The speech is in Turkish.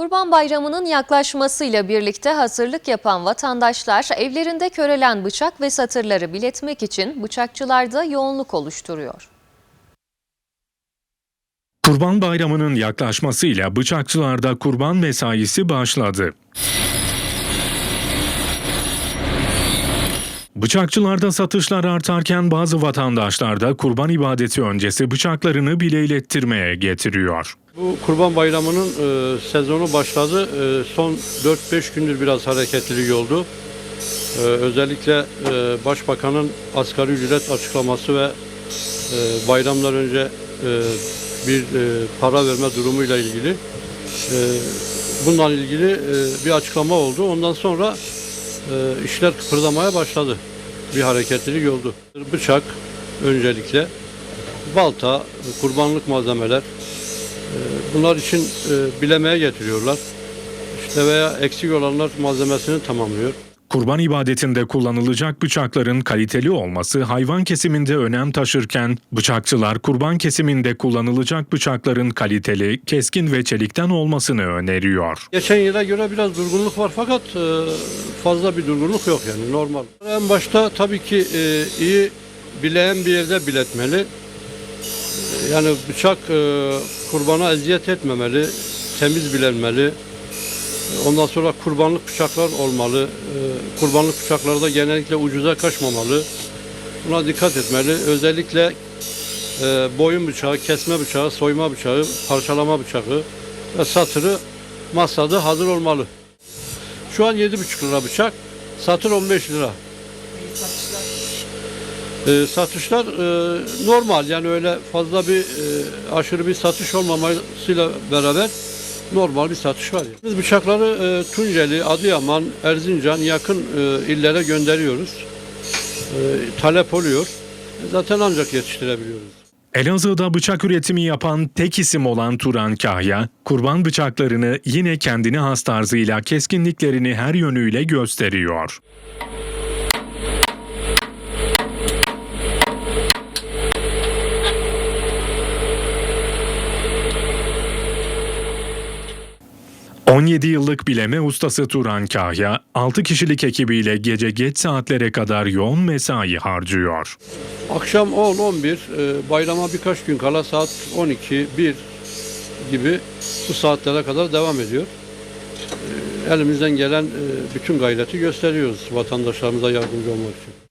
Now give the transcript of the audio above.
Kurban Bayramı'nın yaklaşmasıyla birlikte hazırlık yapan vatandaşlar evlerinde körelen bıçak ve satırları biletmek için bıçakçılarda yoğunluk oluşturuyor. Kurban Bayramı'nın yaklaşmasıyla bıçakçılarda kurban mesaisi başladı. Bıçakçılarda satışlar artarken bazı vatandaşlar da kurban ibadeti öncesi bıçaklarını bileylettirmeye getiriyor. Bu Kurban Bayramı'nın e, sezonu başladı. E, son 4-5 gündür biraz hareketlilik oldu. E, özellikle e, Başbakanın asgari ücret açıklaması ve e, bayramdan önce e, bir e, para verme durumuyla ilgili e, bundan ilgili e, bir açıklama oldu. Ondan sonra e, işler kıpırdamaya başladı. Bir hareketlilik oldu. Bıçak öncelikle, balta, kurbanlık malzemeler, Bunlar için e, bilemeye getiriyorlar. İşte veya eksik olanlar malzemesini tamamlıyor. Kurban ibadetinde kullanılacak bıçakların kaliteli olması hayvan kesiminde önem taşırken bıçakçılar kurban kesiminde kullanılacak bıçakların kaliteli, keskin ve çelikten olmasını öneriyor. Geçen yıla göre biraz durgunluk var fakat e, fazla bir durgunluk yok yani normal. En başta tabii ki e, iyi bileyen bir yerde biletmeli. Yani bıçak e, kurbana eziyet etmemeli, temiz bilenmeli. Ondan sonra kurbanlık bıçaklar olmalı. E, kurbanlık bıçakları da genellikle ucuza kaçmamalı. Buna dikkat etmeli. Özellikle e, boyun bıçağı, kesme bıçağı, soyma bıçağı, parçalama bıçağı ve satırı masada hazır olmalı. Şu an 7,5 lira bıçak, satır 15 lira. E, satışlar e, normal yani öyle fazla bir e, aşırı bir satış olmamasıyla beraber normal bir satış var. Biz bıçakları e, Tunceli, Adıyaman, Erzincan yakın e, illere gönderiyoruz. E, talep oluyor. Zaten ancak yetiştirebiliyoruz. Elazığ'da bıçak üretimi yapan tek isim olan Turan Kahya, kurban bıçaklarını yine kendine has tarzıyla keskinliklerini her yönüyle gösteriyor. ...17 yıllık bileme ustası Turan Kahya... ...6 kişilik ekibiyle gece geç saatlere kadar yoğun mesai harcıyor. Akşam 10-11, e, bayrama birkaç gün kala saat 12-1 gibi bu saatlere kadar devam ediyor. E, Elimizden gelen e, bütün gayreti gösteriyoruz vatandaşlarımıza yardımcı olmak için.